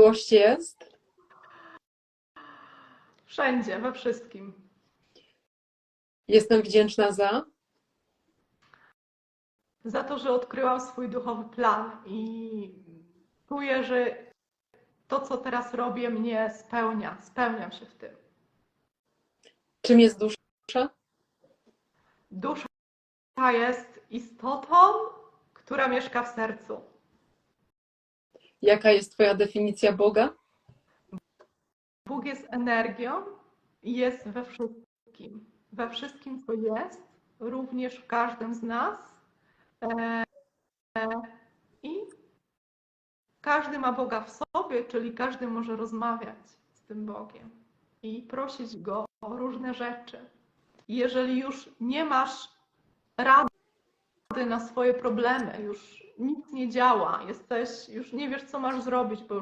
Miłość jest. Wszędzie, we wszystkim. Jestem wdzięczna za. Za to, że odkryłam swój duchowy plan i czuję, że to, co teraz robię, mnie spełnia. Spełniam się w tym. Czym jest dusza? Dusza jest istotą, która mieszka w sercu. Jaka jest Twoja definicja Boga? Bóg jest energią i jest we wszystkim. We wszystkim, co jest, również w każdym z nas. E, I każdy ma Boga w sobie, czyli każdy może rozmawiać z tym Bogiem i prosić Go o różne rzeczy. Jeżeli już nie masz rady na swoje problemy, już nic nie działa, jesteś, już nie wiesz, co masz zrobić, bo już